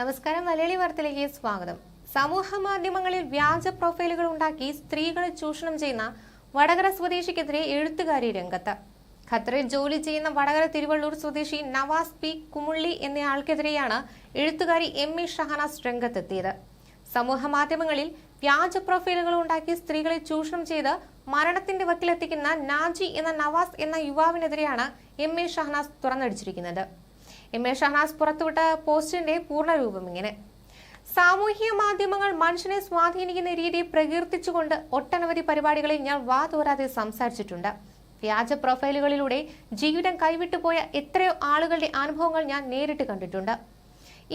നമസ്കാരം മലയാളി വാർത്തയിലേക്ക് സ്വാഗതം. സമൂഹ മാധ്യമങ്ങളിൽ വ്യാജ പ്രൊഫൈലുകൾ ഉണ്ടാക്കി സ്ത്രീകളെ ചൂഷണം ചെയ്യുന്ന വടകര സ്വദേശിക്കെതിരെ എഴുത്തുകാരി രംഗത്ത്. ഖത്തറിൽ ജോലി ചെയ്യുന്ന വടകര തിരുവള്ളൂർ സ്വദേശി നവാസ് പി. കുമുള്ളി എന്നയാൾക്കെതിരെയാണ് എഴുത്തുകാരി എം. ഇ. ഷഹനാസ് രംഗത്തെത്തിയത്. സമൂഹ മാധ്യമങ്ങളിൽ വ്യാജ പ്രൊഫൈലുകൾ ഉണ്ടാക്കി സ്ത്രീകളെ ചൂഷണം ചെയ്ത് മരണത്തിന്റെ വക്കിലെത്തിക്കുന്ന നാജി എന്ന നവാസ് എന്ന യുവാവിനെതിരെയാണ് എം. എ ഷഹനാസ് തുറന്നടിച്ചിരിക്കുന്നത്. എം എ ഷഹനാസ് പുറത്തുവിട്ട പോസ്റ്റിന്റെ പൂർണരൂപം ഇങ്ങനെ. സാമൂഹ്യ മാധ്യമങ്ങൾ മനുഷ്യനെ സ്വാധീനിക്കുന്ന രീതി പ്രകീർത്തിച്ചുകൊണ്ട് ഒട്ടനവധി പരിപാടികളിൽ ഞാൻ വാതോരാതെ സംസാരിച്ചിട്ടുണ്ട്. വ്യാജ പ്രൊഫൈലുകളിലൂടെ ജീവിതം കൈവിട്ടുപോയ എത്രയോ ആളുകളുടെ അനുഭവങ്ങൾ ഞാൻ നേരിട്ട് കണ്ടിട്ടുണ്ട്.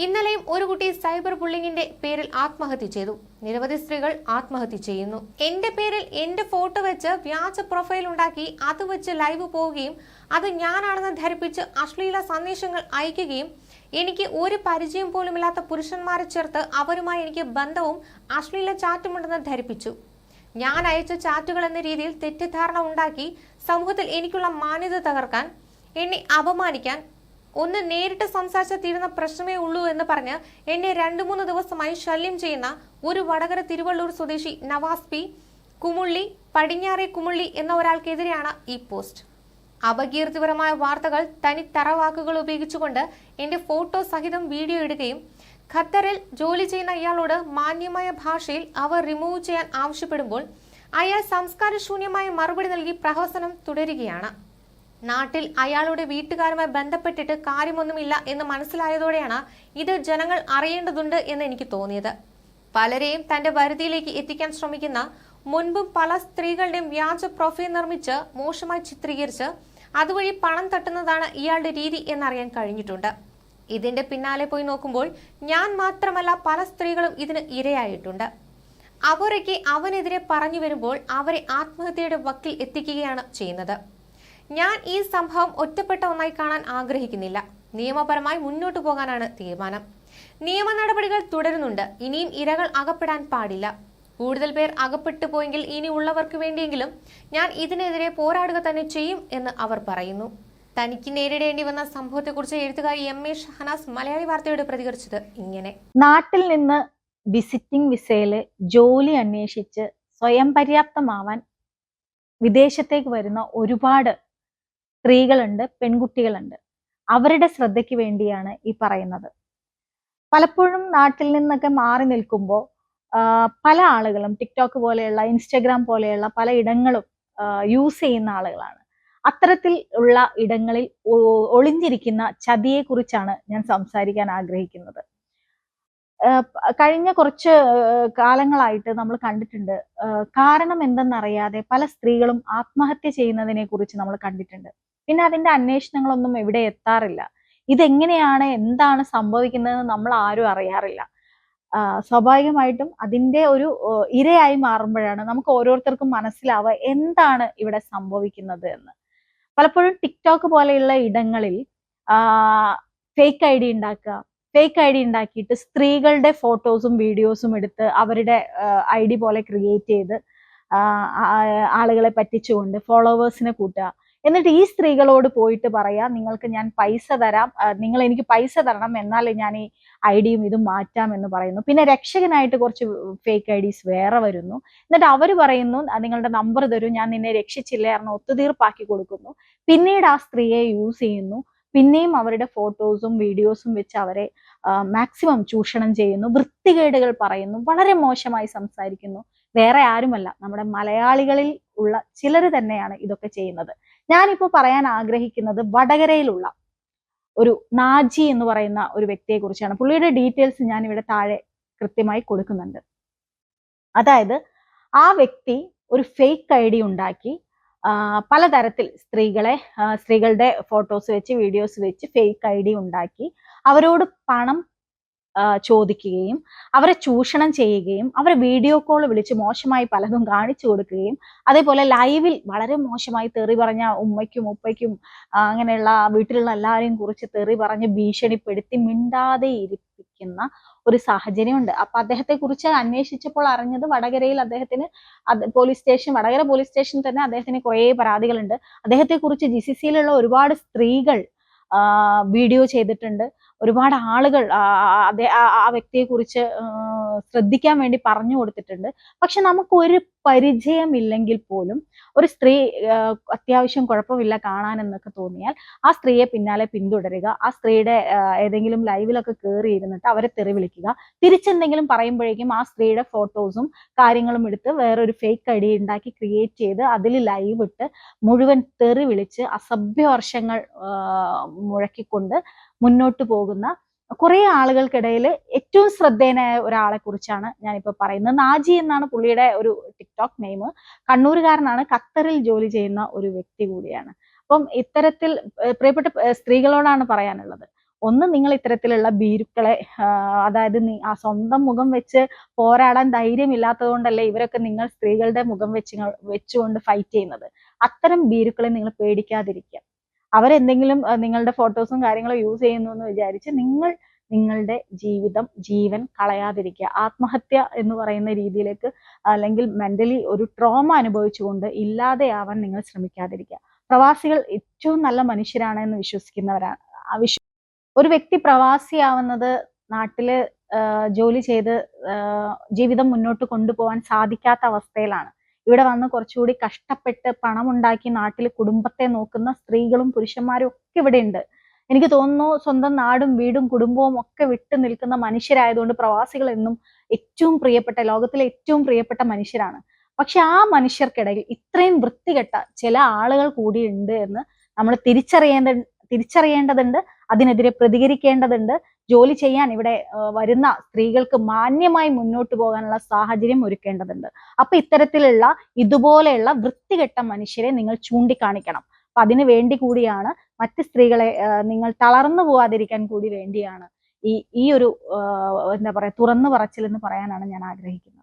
ഇന്നലെയും ഒരു കുട്ടി സൈബർ ബുള്ളിങ്ങിന്റെ പേരിൽ ആത്മഹത്യ ചെയ്തു. നിരവധി സ്ത്രീകൾ ആത്മഹത്യ ചെയ്യുന്നു. എന്റെ പേരിൽ എന്റെ ഫോട്ടോ വെച്ച് വ്യാജ പ്രൊഫൈൽ ഉണ്ടാക്കി അത് വെച്ച് ലൈവ് പോവുകയും അത് ഞാനാണെന്ന് ധരിപ്പിച്ച് അശ്ലീല സന്ദേശങ്ങൾ അയക്കുകയും എനിക്ക് ഒരു പരിചയം പോലുമില്ലാത്ത പുരുഷന്മാരെ ചേർത്ത് അവരുമായി എനിക്ക് ബന്ധവും അശ്ലീല ചാറ്റുമുണ്ടെന്ന് ധരിപ്പിച്ചു. ഞാൻ അയച്ച ചാറ്റുകൾ എന്ന രീതിയിൽ തെറ്റിദ്ധാരണ ഉണ്ടാക്കി സമൂഹത്തിൽ എനിക്കുള്ള മാന്യത തകർക്കാൻ എന്നെ അപമാനിക്കാൻ ഒന്ന് നേരിട്ട് സംസാരിച്ച തീരുന്ന പ്രശ്നമേ ഉള്ളൂ എന്ന് പറഞ്ഞ് എന്നെ രണ്ടു മൂന്ന് ദിവസമായി ശല്യം ചെയ്യുന്ന ഒരു വടകര തിരുവള്ളൂർ സ്വദേശി നവാസ് പി കുമുള്ളി പടിഞ്ഞാറെ കുമുള്ളി എന്ന ഒരാൾക്കെതിരെയാണ് ഈ പോസ്റ്റ്. അപകീർത്തിപരമായ വാർത്തകൾ തനി തറവാക്കുകൾ ഉപയോഗിച്ചുകൊണ്ട് എന്റെ ഫോട്ടോ സഹിതം വീഡിയോ ഇടുകയും ഖത്തറിൽ ജോലി ചെയ്യുന്ന അയാളോട് മാന്യമായ ഭാഷയിൽ അവർ റിമൂവ് ചെയ്യാൻ ആവശ്യപ്പെടുമ്പോൾ അയാൾ സംസ്കാരശൂന്യമായ മറുപടി നൽകി പ്രഹസനം തുടരുകയാണ്. നാട്ടിൽ അയാളുടെ വീട്ടുകാരുമായി ബന്ധപ്പെട്ടിട്ട് കാര്യമൊന്നുമില്ല എന്ന് മനസ്സിലായതോടെയാണ് ഇത് ജനങ്ങൾ അറിയേണ്ടതുണ്ട് എന്ന് എനിക്ക് തോന്നിയത്. പലരെയും തന്റെ വരുതിയിലേക്ക് എത്തിക്കാൻ ശ്രമിക്കുന്ന മുൻപും പല സ്ത്രീകളുടെയും വ്യാജ പ്രൊഫൈൽ നിർമ്മിച്ച് മോശമായി ചിത്രീകരിച്ച് അതുവഴി പണം തട്ടുന്നതാണ് ഇയാളുടെ രീതി എന്നറിയാൻ കഴിഞ്ഞിട്ടുണ്ട്. ഇതിന്റെ പിന്നാലെ പോയി നോക്കുമ്പോൾ ഞാൻ മാത്രമല്ല പല സ്ത്രീകളും ഇതിന് ഇരയായിട്ടുണ്ട്. അവരൊക്കെ അവനെതിരെ പറഞ്ഞു വരുമ്പോൾ അവരെ ആത്മഹത്യയുടെ വക്കിൽ എത്തിക്കുകയാണ് ചെയ്യുന്നത്. ഞാൻ ഈ സംഭവം ഒറ്റപ്പെട്ട ഒന്നായി കാണാൻ ആഗ്രഹിക്കുന്നില്ല. നിയമപരമായി മുന്നോട്ട് പോകാനാണ് തീരുമാനം. നിയമ നടപടികൾ തുടരുന്നുണ്ട്. ഇനിയും ഇരകൾ അകപ്പെടാൻ പാടില്ല. കൂടുതൽ പേർ അകപ്പെട്ടു പോയെങ്കിൽ ഇനി ഉള്ളവർക്ക് വേണ്ടിയെങ്കിലും ഞാൻ ഇതിനെതിരെ പോരാടുക തന്നെ ചെയ്യും എന്ന് അവർ പറയുന്നു. തനിക്ക് നേരിടേണ്ടി വന്ന സംഭവത്തെക്കുറിച്ച് എഴുത്തുകാരി എം എ ഷഹനാസ് മലയാളി വാർത്തയോട് പ്രതികരിച്ചത് ഇങ്ങനെ. നാട്ടിൽ നിന്ന് വിസിറ്റിംഗ് വിസയിൽ ജോലി അന്വേഷിച്ച് സ്വയം പര്യാപ്തമാവാൻ വിദേശത്തേക്ക് വരുന്ന ഒരുപാട് സ്ത്രീകളുണ്ട് പെൺകുട്ടികളുണ്ട്. അവരുടെ ശ്രദ്ധയ്ക്ക് വേണ്ടിയാണ് ഈ പറയുന്നത്. പലപ്പോഴും നാട്ടിൽ നിന്നൊക്കെ മാറി നിൽക്കുമ്പോൾ പല ആളുകളും ടിക്ടോക്ക് പോലെയുള്ള ഇൻസ്റ്റഗ്രാം പോലെയുള്ള പല ഇടങ്ങളും യൂസ് ചെയ്യുന്ന ആളുകളാണ്. അത്തരത്തിൽ ഉള്ള ഇടങ്ങളിൽ ഒളിഞ്ഞിരിക്കുന്ന ചതിയെക്കുറിച്ചാണ് ഞാൻ സംസാരിക്കാൻ ആഗ്രഹിക്കുന്നത്. കഴിഞ്ഞ കുറച്ച് കാലങ്ങളായിട്ട് നമ്മൾ കണ്ടിട്ടുണ്ട്. കാരണം എന്തെന്നറിയാതെ പല സ്ത്രീകളും ആത്മഹത്യ ചെയ്യുന്നതിനെ കുറിച്ച് നമ്മൾ കണ്ടിട്ടുണ്ട്. പിന്നെ അതിന്റെ അന്വേഷണങ്ങളൊന്നും എവിടെ എത്താറില്ല. ഇതെങ്ങനെയാണ് എന്താണ് സംഭവിക്കുന്നതെന്ന് നമ്മൾ ആരും അറിയാറില്ല. സ്വാഭാവികമായിട്ടും അതിന്റെ ഒരു ഇരയായി മാറുമ്പോഴാണ് നമുക്ക് ഓരോരുത്തർക്കും മനസ്സിലാവുക എന്താണ് ഇവിടെ സംഭവിക്കുന്നത് എന്ന്. പലപ്പോഴും ടിക്ടോക്ക് പോലെയുള്ള ഇടങ്ങളിൽ ഫേക്ക് ഐ ഡി ഉണ്ടാക്കുക ഫേക്ക് ഐ ഡി ഉണ്ടാക്കിയിട്ട് സ്ത്രീകളുടെ ഫോട്ടോസും വീഡിയോസും എടുത്ത് അവരുടെ ഐ ഡി പോലെ ക്രിയേറ്റ് ചെയ്ത് ആളുകളെ പറ്റിച്ചുകൊണ്ട് ഫോളോവേഴ്സിനെ കൂട്ടുക. എന്നിട്ട് ഈ സ്ത്രീകളോട് പോയിട്ട് പറയാം നിങ്ങൾക്ക് ഞാൻ പൈസ തരാം നിങ്ങൾ എനിക്ക് പൈസ തരണം എന്നാലേ ഞാൻ ഈ ഐ ഡിയും ഇതും മാറ്റാം എന്ന് പറയുന്നു. പിന്നെ രക്ഷകനായിട്ട് കുറച്ച് ഫേക്ക് ഐ ഡീസ് വേറെ വരുന്നു. എന്നിട്ട് അവർ പറയുന്നു നിങ്ങളുടെ നമ്പർ തരൂ ഞാൻ നിന്നെ രക്ഷിച്ചില്ല എന്ന് ഒത്തുതീർപ്പാക്കി കൊടുക്കുന്നു. പിന്നീട് ആ സ്ത്രീയെ യൂസ് ചെയ്യുന്നു. പിന്നെയും അവരുടെ ഫോട്ടോസും വീഡിയോസും വെച്ച് അവരെ മാക്സിമം ചൂഷണം ചെയ്യുന്നു വൃത്തികേടുകൾ പറയുന്നു വളരെ മോശമായി സംസാരിക്കുന്നു. വേറെ ആരുമല്ല നമ്മുടെ മലയാളികളിൽ ഉള്ള ചിലർ തന്നെയാണ് ഇതൊക്കെ ചെയ്യുന്നത്. ഞാനിപ്പോൾ പറയാൻ ആഗ്രഹിക്കുന്നത് വടകരയിലുള്ള ഒരു നാജി എന്ന് പറയുന്ന ഒരു വ്യക്തിയെ കുറിച്ചാണ്. പുള്ളിയുടെ ഡീറ്റെയിൽസ് ഞാൻ ഇവിടെ താഴെ കൃത്യമായി കൊടുക്കുന്നുണ്ട്. അതായത് ആ വ്യക്തി ഒരു ഫേക്ക് ഐ ഡി ഉണ്ടാക്കി പലതരത്തിൽ സ്ത്രീകളെ സ്ത്രീകളുടെ ഫോട്ടോസ് വെച്ച് വീഡിയോസ് വെച്ച് ഫേക്ക് ഐ ഡി ഉണ്ടാക്കി അവരോട് പണം ചോദിക്കുകയും അവരെ ചൂഷണം ചെയ്യുകയും അവരെ വീഡിയോ കോൾ വിളിച്ച് മോശമായി പലതും കാണിച്ചു കൊടുക്കുകയും അതേപോലെ ലൈവിൽ വളരെ മോശമായി തെറി പറഞ്ഞ ഉമ്മയ്ക്കും ഉപ്പയ്ക്കും അങ്ങനെയുള്ള വീട്ടിലുള്ള എല്ലാവരെയും കുറിച്ച് തെറി പറഞ്ഞ് ഭീഷണിപ്പെടുത്തി മിണ്ടാതെ ഇരിപ്പിക്കുന്ന ഒരു സാഹചര്യമുണ്ട്. അപ്പൊ അദ്ദേഹത്തെ കുറിച്ച് അന്വേഷിച്ചപ്പോൾ അറിഞ്ഞത് വടകരയിൽ അദ്ദേഹത്തിന് പോലീസ് സ്റ്റേഷൻ വടകര പോലീസ് സ്റ്റേഷനിൽ തന്നെ അദ്ദേഹത്തിന് കുറേ പരാതികളുണ്ട്. അദ്ദേഹത്തെ കുറിച്ച് ജി ഒരുപാട് സ്ത്രീകൾ വീഡിയോ ചെയ്തിട്ടുണ്ട്. ഒരുപാട് ആളുകൾ ആ, വ്യക്തിയെ അതെ ശ്രദ്ധിക്കാൻ വേണ്ടി പറഞ്ഞു കൊടുത്തിട്ടുണ്ട്. പക്ഷെ നമുക്ക് ഒരു പരിചയമില്ലെങ്കിൽ പോലും ഒരു സ്ത്രീ അത്യാവശ്യം കുഴപ്പമില്ല കാണാൻ എന്നൊക്കെ തോന്നിയാൽ ആ സ്ത്രീയെ പിന്നാലെ പിന്തുടരുക ആ സ്ത്രീയുടെ ഏതെങ്കിലും ലൈവിലൊക്കെ കയറി ഇരുന്നിട്ട് അവരെ തെറി വിളിക്കുക. തിരിച്ചെന്തെങ്കിലും പറയുമ്പോഴേക്കും ആ സ്ത്രീയുടെ ഫോട്ടോസും കാര്യങ്ങളും എടുത്ത് വേറൊരു ഫേക്ക് ഐ ഡി ഉണ്ടാക്കി ക്രിയേറ്റ് ചെയ്ത് അതിൽ ലൈവ് ഇട്ട് മുഴുവൻ തെറി വിളിച്ച് അസഭ്യവർഷങ്ങൾ വർഷങ്ങൾ മുഴക്കിക്കൊണ്ട് മുന്നോട്ട് പോകുന്ന കുറെ ആളുകൾക്കിടയിൽ ഏറ്റവും ശ്രദ്ധേയനായ ഒരാളെ കുറിച്ചാണ് ഞാനിപ്പോ പറയുന്നത്. നാജി എന്നാണ് പുള്ളിയുടെ ഒരു ടിക്ടോക്ക് നെയിം. കണ്ണൂരുകാരനാണ് ഖത്തറിൽ ജോലി ചെയ്യുന്ന ഒരു വ്യക്തി കൂടിയാണ്. അപ്പം ഇത്തരത്തിൽ പ്രിയപ്പെട്ട സ്ത്രീകളോടാണ് പറയാനുള്ളത്. ഒന്ന് നിങ്ങൾ ഇത്തരത്തിലുള്ള ഭീരുക്കളെ അതായത് ആ സ്വന്തം മുഖം വെച്ച് പോരാടാൻ ധൈര്യമില്ലാത്തത് കൊണ്ടല്ലേ ഇവരൊക്കെ നിങ്ങൾ സ്ത്രീകളുടെ മുഖം വെച്ച് വെച്ചുകൊണ്ട് ഫൈറ്റ് ചെയ്യുന്നത്? അത്തരം ഭീരുക്കളെ നിങ്ങൾ പേടിക്കാതിരിക്കുക. അവരെന്തെങ്കിലും നിങ്ങളുടെ ഫോട്ടോസും കാര്യങ്ങളും യൂസ് ചെയ്യുന്നു എന്ന് വിചാരിച്ച് നിങ്ങൾ നിങ്ങളുടെ ജീവിതം ജീവൻ കളയാതിരിക്കുക. ആത്മഹത്യ എന്ന് പറയുന്ന രീതിയിലേക്ക് അല്ലെങ്കിൽ മെന്റലി ഒരു ട്രോമ അനുഭവിച്ചുകൊണ്ട് ഇല്ലാതെയാവാൻ നിങ്ങൾ ശ്രമിക്കാതിരിക്കുക. പ്രവാസികൾ ഏറ്റവും നല്ല മനുഷ്യരാണ് എന്ന് വിശ്വസിക്കുന്നവരാണ്. വിശ്വ ഒരു വ്യക്തി പ്രവാസിയാവുന്നത് നാട്ടിൽ ജോലി ചെയ്ത് ജീവിതം മുന്നോട്ട് കൊണ്ടുപോകാൻ സാധിക്കാത്ത അവസ്ഥയിലാണ്. ഇവിടെ വന്ന് കുറച്ചുകൂടി കഷ്ടപ്പെട്ട് പണം ഉണ്ടാക്കി നാട്ടിൽ കുടുംബത്തെ നോക്കുന്ന സ്ത്രീകളും പുരുഷന്മാരും ഒക്കെ ഇവിടെ ഉണ്ട് എനിക്ക് തോന്നുന്നു സ്വന്തം നാടും വീടും കുടുംബവും ഒക്കെ വിട്ടു നിൽക്കുന്ന മനുഷ്യരായതുകൊണ്ട് പ്രവാസികൾ എന്നും ഏറ്റവും പ്രിയപ്പെട്ട ലോകത്തിലെ ഏറ്റവും പ്രിയപ്പെട്ട മനുഷ്യരാണ്. പക്ഷെ ആ മനുഷ്യർക്കിടയിൽ ഇത്രയും വൃത്തികെട്ട ചില ആളുകൾ കൂടിയുണ്ട് എന്ന് നമ്മൾ തിരിച്ചറിയേണ്ട തിരിച്ചറിയേണ്ടതുണ്ട് അതിനെതിരെ പ്രതികരിക്കേണ്ടതുണ്ട്. ജോലി ചെയ്യാൻ ഇവിടെ വരുന്ന സ്ത്രീകൾക്ക് മാന്യമായി മുന്നോട്ട് പോകാനുള്ള സാഹചര്യം ഒരുക്കേണ്ടതുണ്ട്. അപ്പൊ ഇത്തരത്തിലുള്ള ഇതുപോലെയുള്ള വൃത്തികെട്ട മനുഷ്യരെ നിങ്ങൾ ചൂണ്ടിക്കാണിക്കണം. അപ്പൊ അതിനു വേണ്ടി കൂടിയാണ് മറ്റ് സ്ത്രീകളെ നിങ്ങൾ തളർന്നു പോവാതിരിക്കാൻ കൂടി വേണ്ടിയാണ് ഈ ഈ ഒരു എന്താ പറയാ തുറന്നു പറച്ചിൽ എന്ന് പറയാനാണ് ഞാൻ ആഗ്രഹിക്കുന്നത്.